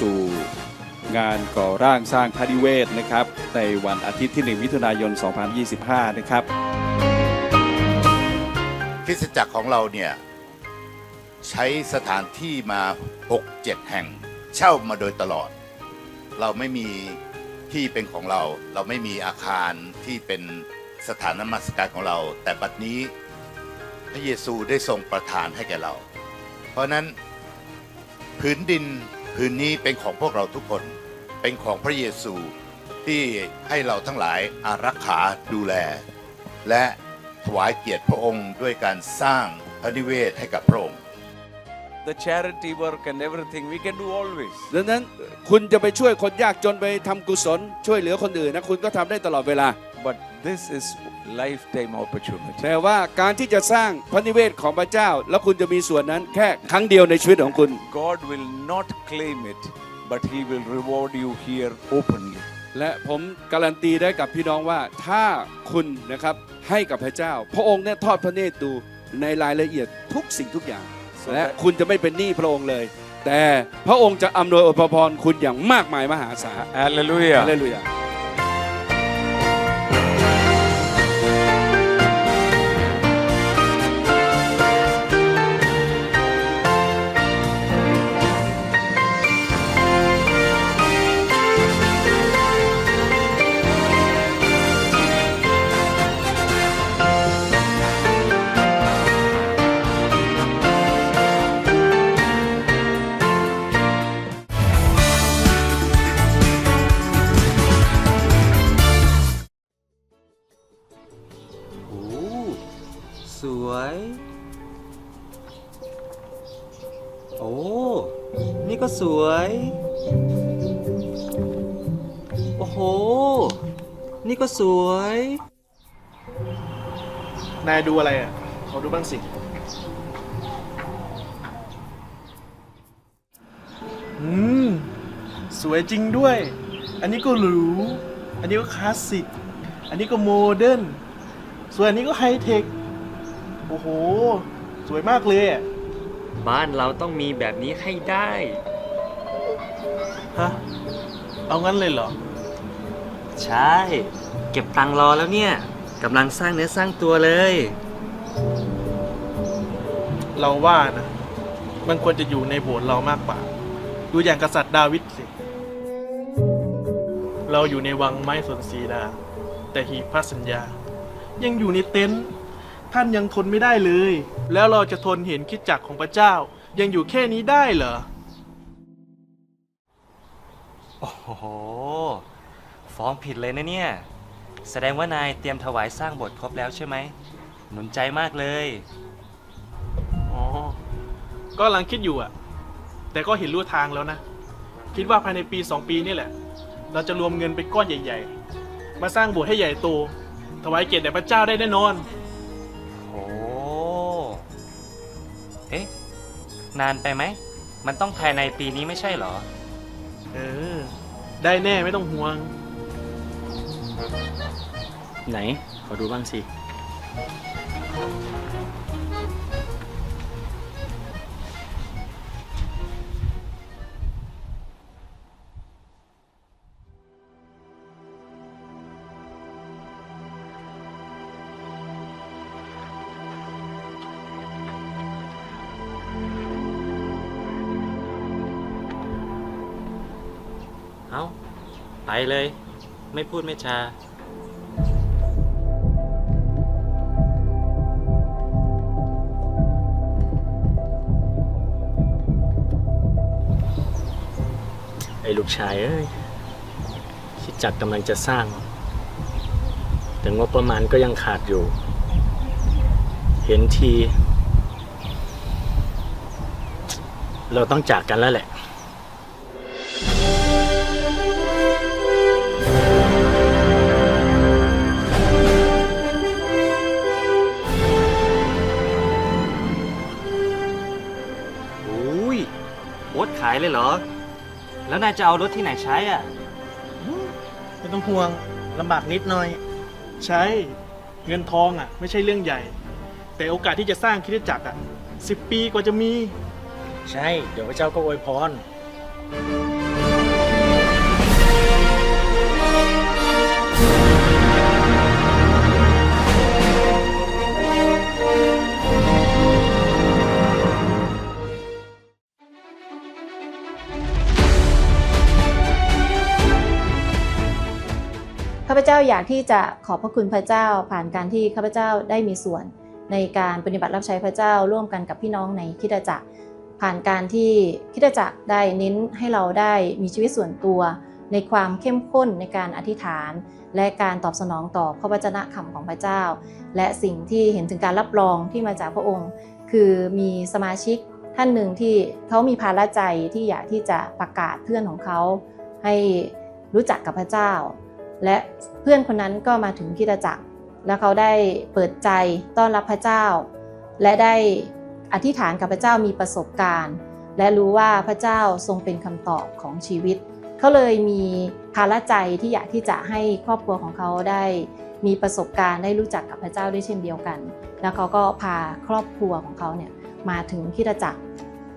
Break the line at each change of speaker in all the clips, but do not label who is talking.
สู่งานก่อร่างสร้างพระนิเวศนะครับ ในวันอาทิตย์ที่ 1 มิถุนายน 2025 นะครับ
คริสตจักรของเราเนี่ยใช้สถานที่มา 6-7 แห่ง เช่ามาโดยตลอด เราไม่มีที่เป็นของเรา เราไม่มีอาคารที่เป็นสถานนมัสการของเรา แต่บัดนี้พระเยซูได้ทรงประทานให้แก่เรา เพราะนั้นพื้นดิน พื้นนี้เป็นของพวกเราทุกคน เป็นของพระเยซูที่ให้เราทั้งหลายอารักขาดูแล และถวายเกียรติพระองค์ด้วยการสร้างพระนิเวศให้กับพระองค์
the charity work and everything we can do always.
ดังนั้นคุณจะไปช่วยคนยากจนไปทำกุศล ช่วยเหลือคนอื่นนะคุณก็ทำได้ตลอดเวลา
But this is lifetime opportunity.
แต่ว่าการที่จะสร้างพระนิเวศของพระเจ้า แล้วคุณจะมีส่วนนั้นแค่ครั้งเดียวในชีวิตของคุณ
God will not claim it, but He will reward you here openly.
และผมการันตีได้กับพี่น้องว่าถ้าคุณนะครับให้กับพระเจ้า พระองค์เนี่ยทอดพระเนตรดูในรายละเอียดทุกสิ่งทุกอย่าง
So
และ
that-
คุณจะไม่เป็นหนี้พระองค์เลย แต่พระองค์จะอำนวยอวยพรคุณอย่างมากมายมหาศาล
Hallelujah.
ฮาเลลูยา
โอ้ นี่ก็สวย โอ้โห นี่ก็สวย
นายดูอะไรอะขอดูบ้างสิ อืม สวยจริงด้วย อันนี้ก็หรู อันนี้ก็คลาสสิก อันนี้ก็โมเดิร์น ส่วนอันนี้ก็ไฮเทค โอ้โห สวยมากเลยอะ
บ้านเราต้องมีแบบนี้ให้ได้
ฮะ เอางั้นเลยเหรอ
ใช่ เก็บตังค์รอแล้วเนี่ยกำลังสร้างเนื้อสร้างตัวเลย
เราว่านะ มันควรจะอยู่ในโบสถ์เรามากกว่า ดูอย่างกษัตริย์ดาวิดสิ เราอยู่ในวังไม้สนสีดา แต่หีบพระสัญญา ยังอยู่ในเต็นท์ ท่านยังทนไม่ได้เลย แล้วเราจะทนเห็นคิดจักรของพระเจ้า ยังอยู่แค่นี้ได้เหรอ
โอ้โห ฟ้องผิดเลยนะเนี่ย แสดงว่านายเตรียมถวายสร้างโบทครบแล้วใช่ไหม หนุนใจมากเลย
อ๋อ ก็กำลังคิดอยู่อะแต่ก็เห็นรู้ทางแล้วนะ คิดว่าภายในปีสองปีนี่แหละ เราจะรวมเงินเป็นก้อนใหญ่ ๆ มาสร้างโบสถ์ให้ใหญ่โตถวายเกียรติแด่พระเจ้าได้แน่นอน
เอ๊ะ นานไปไหม มันต้องภายในปีนี้ไม่ใช่เหรอ
เออ ได้แน่ไม่ต้องห่วง
ไหน ขอดูบ้างสิ ไปเลย ไม่พูดไม่จาไอ้ลูกชายเอ้ยคิดจักกำลังจะสร้าง แต่งบประมาณก็ยังขาดอยู่ เห็นที เราต้องจากกันแล้วแหละ เลยเหรอ แล้วนายจะเอารถที่ไหนใช้อะ
ไม่ต้องห่วงลำบากนิดหน่อย ใช่ เงินทองอะ ไม่ใช่เรื่องใหญ่ แต่โอกาสที่จะสร้างคริสตจักรอะสิบปีกว่าจะมี
ใช่ เดี๋ยวพระเจ้าก็อวยพร ข้าพเจ้าอยากที่จะขอบพระคุณพระเจ้าผ่านการที่ข้าพเจ้าได้มีส่วน ในการปฏิบัติรับใช้พระเจ้าร่วมกันกับพี่น้องในคิดจักร ผ่านการที่คิดจักรได้เน้นให้เราได้มีชีวิตส่วนตัว ในความเข้มข้นในการอธิษฐาน และการตอบสนองต่อพระวจนะคำของพระเจ้า และสิ่งที่เห็นถึงการรับรองที่มาจากพระองค์ คือมีสมาชิกท่านหนึ่งที่เขามีภาระใจที่อยากที่จะประกาศเพื่อนของเขาให้รู้จักกับพระเจ้า และเพื่อนคนนั้นก็มาถึงคิดจักร แล้วเขาได้เปิดใจต้อนรับพระเจ้า และได้อธิษฐานกับพระเจ้ามีประสบการณ์ และรู้ว่าพระเจ้าทรงเป็นคำตอบของชีวิต เขาเลยมีภาระใจที่อยากที่จะให้ครอบครัวของเขาได้มีประสบการณ์ได้รู้จักกับพระเจ้าด้วยเช่นเดียวกัน แล้วเขาก็พาครอบครัวของเขาเนี่ยมาถึงคิดจักร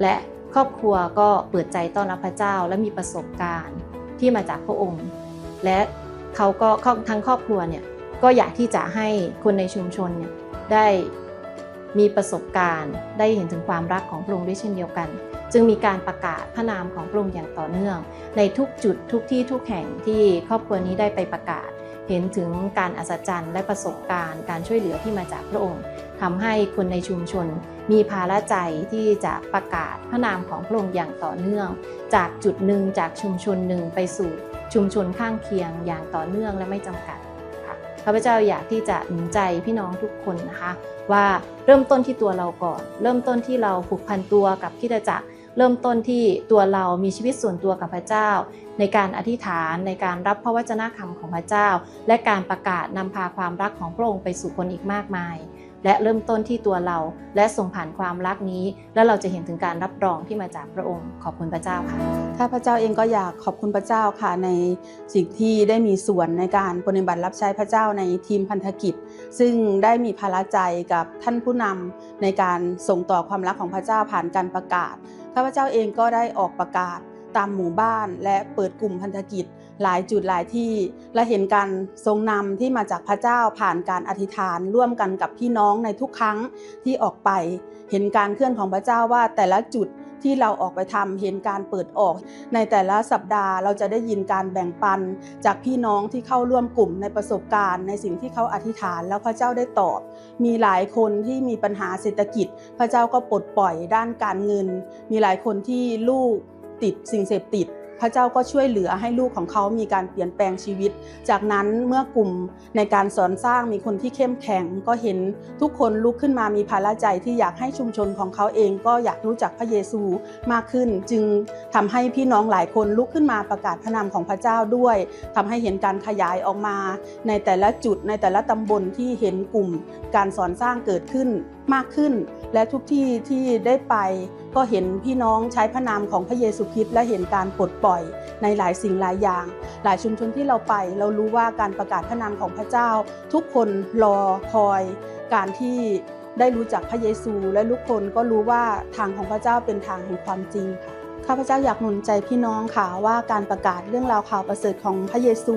และครอบครัวก็เปิดใจต้อนรับพระเจ้าและมีประสบการณ์ที่มาจากพระองค์ และ เขาก็ทั้งครอบครัวเนี่ยก็อยากที่จะให้คนในชุมชนเนี่ยได้มีประสบการณ์ได้เห็นถึงความรักของพระองค์ด้วยเช่นเดียวกัน จึงมีการประกาศพระนามของพระองค์อย่างต่อเนื่อง ในทุกจุดทุกที่ทุกแห่งที่ครอบครัวนี้ได้ไปประกาศ เห็นถึงการอัศจรรย์และประสบการณ์ การช่วยเหลือที่มาจากพระองค์ทำให้คนในชุมชน มีภาระใจที่จะประกาศพระนามของพระองค์อย่างต่อเนื่อง จากจุดหนึ่งจากชุมชนหนึ่งไปสู่ ชุมชนข้างเคียงอย่างต่อเนื่องและไม่จำกัดค่ะข้าพเจ้าอยากที่จะหนุนใจพี่น้องทุกคนนะคะ ว่าเริ่มต้นที่ตัวเราก่อน เริ่มต้นที่เราผูกพันตัวกับคิดจักรเริ่มต้นที่ตัวเรามีชีวิตส่วนตัวกับพระเจ้า ในการอธิษฐานในการรับพระวจนะคำของพระเจ้า และการประกาศนำพาความรักของพระองค์ไปสู่คนอีกมากมาย และเริ่มต้นที่ตัวเรา และส่งผ่านความรักนี้ แล้วเราจะเห็นถึงการรับรองที่มาจากพระองค์ ขอบคุณพระเจ้าค่ะ
ข้าพเจ้าเองก็อยากขอบคุณพระเจ้าค่ะในสิ่งที่ได้มีส่วนในการปฏิบัติรับใช้พระเจ้าในทีมพันธกิจ ซึ่งได้มีภาระใจกับท่านผู้นำในการส่งต่อความรักของพระเจ้าผ่านการประกาศข้าพเจ้าเองก็ได้ออกประกาศตามหมู่บ้านและเปิดกลุ่มพันธกิจ หลายจุดหลายที่และเห็นการทรงนำที่มาจากพระเจ้าผ่านการอธิษฐานร่วมกันกับพี่น้องในทุกครั้งที่ออกไป เห็นการเคลื่อนของพระเจ้าว่าแต่ละจุดที่เราออกไปทำเห็นการเปิดออก ในแต่ละสัปดาห์เราจะได้ยินการแบ่งปัน จากพี่น้องที่เข้าร่วมกลุ่มในประสบการณ์ในสิ่งที่เขาอธิษฐานแล้วพระเจ้าได้ตอบ มีหลายคนที่มีปัญหาเศรษฐกิจ พระเจ้าก็ปลดปล่อยด้านการเงิน มีหลายคนที่ลูกติดสิ่งเสพติด พระเจ้าก็ช่วยเหลือให้ลูกของเขามีการเปลี่ยนแปลงชีวิต จากนั้นเมื่อกลุ่มในการสอนสร้างมีคนที่เข้มแข็ง ก็เห็นทุกคนลุกขึ้นมามีภาระใจที่อยากให้ชุมชนของเขาเอง ก็อยากรู้จักพระเยซูมากขึ้น จึงทำให้พี่น้องหลายคนลุกขึ้นมาประกาศพระนามของพระเจ้าด้วยทำให้เห็นการขยายออกมา ในแต่ละจุดในแต่ละตำบลที่เห็นกลุ่มการสอนสร้างเกิดขึ้น มากขึ้น และทุกที่ที่ได้ไปก็เห็นพี่น้องใช้พระนามของพระเยซูคริสต์และเห็นการปลดปล่อยในหลายสิ่งหลายอย่าง หลายชุมชนที่เราไป เรารู้ว่าการประกาศพระนามของพระเจ้า ทุกคนรอคอยการที่ได้รู้จักพระเยซู และทุกคนก็รู้ว่าทางของพระเจ้าเป็นทางแห่งความจริงค่ะ ข้าพเจ้าอยากหนุนใจพี่น้องค่ะว่าการประกาศเรื่องราวข่าวประเสริฐของพระเยซู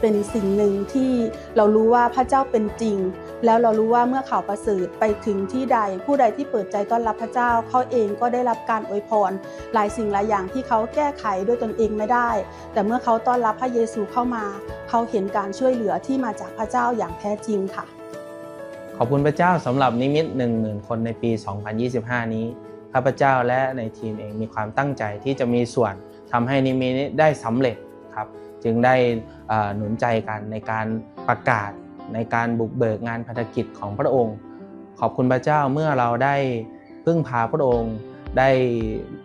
เป็นสิ่งหนึ่งที่เรารู้ว่าพระเจ้าเป็นจริง แล้วเรารู้ว่าเมื่อข่าวประเสริฐไปถึงที่ใด ผู้ใดที่เปิดใจต้อนรับพระเจ้าเขาเองก็ได้รับการอวยพร หลายสิ่งหลายอย่างที่เขาแก้ไขด้วยตนเองไม่ได้ แต่เมื่อเขาต้อนรับพระเยซูเข้ามา เขาเห็นการช่วยเหลือที่มาจากพระเจ้าอย่างแท้จริงค่ะ
ขอบคุณพระเจ้าสำหรับนิมิต10,000 คนในปี 2025 นี้ ข้าพเจ้าและในทีมเองมีความตั้งใจที่จะมีส่วนทำให้นิมิตได้สำเร็จครับจึงได้หนุนใจกันในการประกาศในการบุกเบิกงานพันธกิจของพระองค์ ขอบคุณพระเจ้าเมื่อเราได้พึ่งพาพระองค์ได้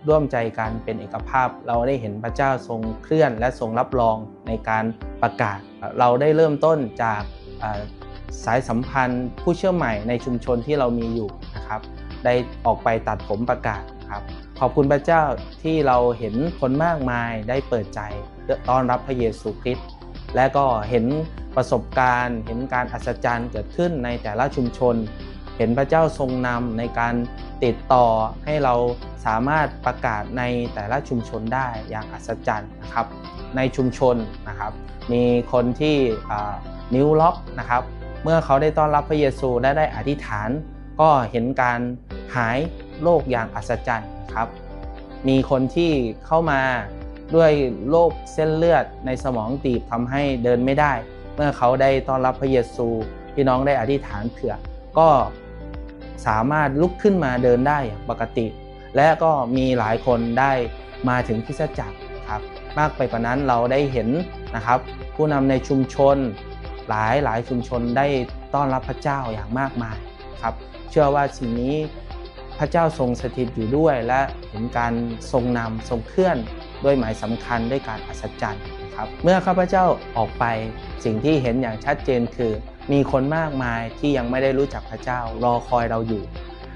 ร่วมใจกันเป็นเอกภาพ เราได้เห็นพระเจ้าทรงเคลื่อนและทรงรับรองในการประกาศ เราได้เริ่มต้นจากสายสัมพันธ์ผู้เชื่อใหม่ในชุมชนที่เรามีอยู่นะครับ ได้ออกไปตัดผมประกาศครับขอบคุณพระเจ้าที่เราเห็นคนมากมายได้เปิดใจต้อนรับพระเยซูคริสต์และก็เห็นประสบการณ์ เห็นการอัศจรรย์เกิดขึ้นในแต่ละชุมชน เห็นพระเจ้าทรงนำในการติดต่อให้เราสามารถประกาศในแต่ละชุมชนได้อย่างอัศจรรย์นะครับ ในชุมชนนะครับมีคนที่นิ้วล็อกนะครับ เมื่อเขาได้ต้อนรับพระเยซูและได้อธิษฐาน ก็เห็นการหายโรคอย่างอัศจรรย์ครับ มีคนที่เข้ามาด้วยโรคเส้นเลือดในสมองตีบทำให้เดินไม่ได้ เมื่อเขาได้ต้อนรับพระเยซูพี่น้องได้อธิษฐานเผื่อ ก็สามารถลุกขึ้นมาเดินได้อย่างปกติ และก็มีหลายคนได้มาถึงคริสจักรครับมากไปกว่านั้นเราได้เห็นนะครับ ผู้นำในชุมชนหลายหลายชุมชนได้ต้อนรับพระเจ้าอย่างมากมาย ครับเชื่อว่าสิ่งนี้พระเจ้าทรงสถิตอยู่ด้วย และเห็นการทรงนำทรงเคลื่อนด้วยหมายสำคัญด้วยการอัศจรรย์นะครับเมื่อข้าพเจ้าออกไปสิ่งที่เห็นอย่างชัดเจนคือ มีคนมากมายที่ยังไม่ได้รู้จักพระเจ้ารอคอยเราอยู่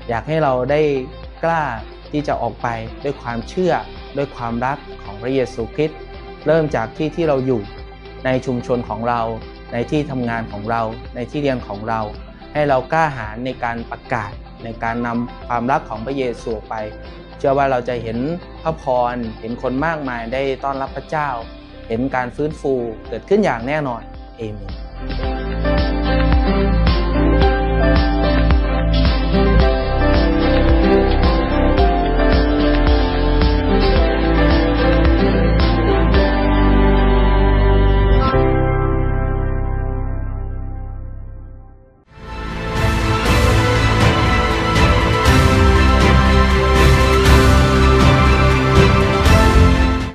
อยากให้เราได้กล้าที่จะออกไปด้วยความเชื่อด้วยความรักของพระเยซูคริสต์เริ่มจากที่ที่เราอยู่ในชุมชนของเรา ในที่ทำงานของเรา ในที่เรียนของเรา ให้เรากล้าหาญในการประกาศในการนำความรักของพระเยซูไป เชื่อว่าเราจะเห็นพระพร เห็นคนมากมายได้ต้อนรับพระเจ้า เห็นการฟื้นฟูเกิดขึ้นอย่างแน่นอนเอเมน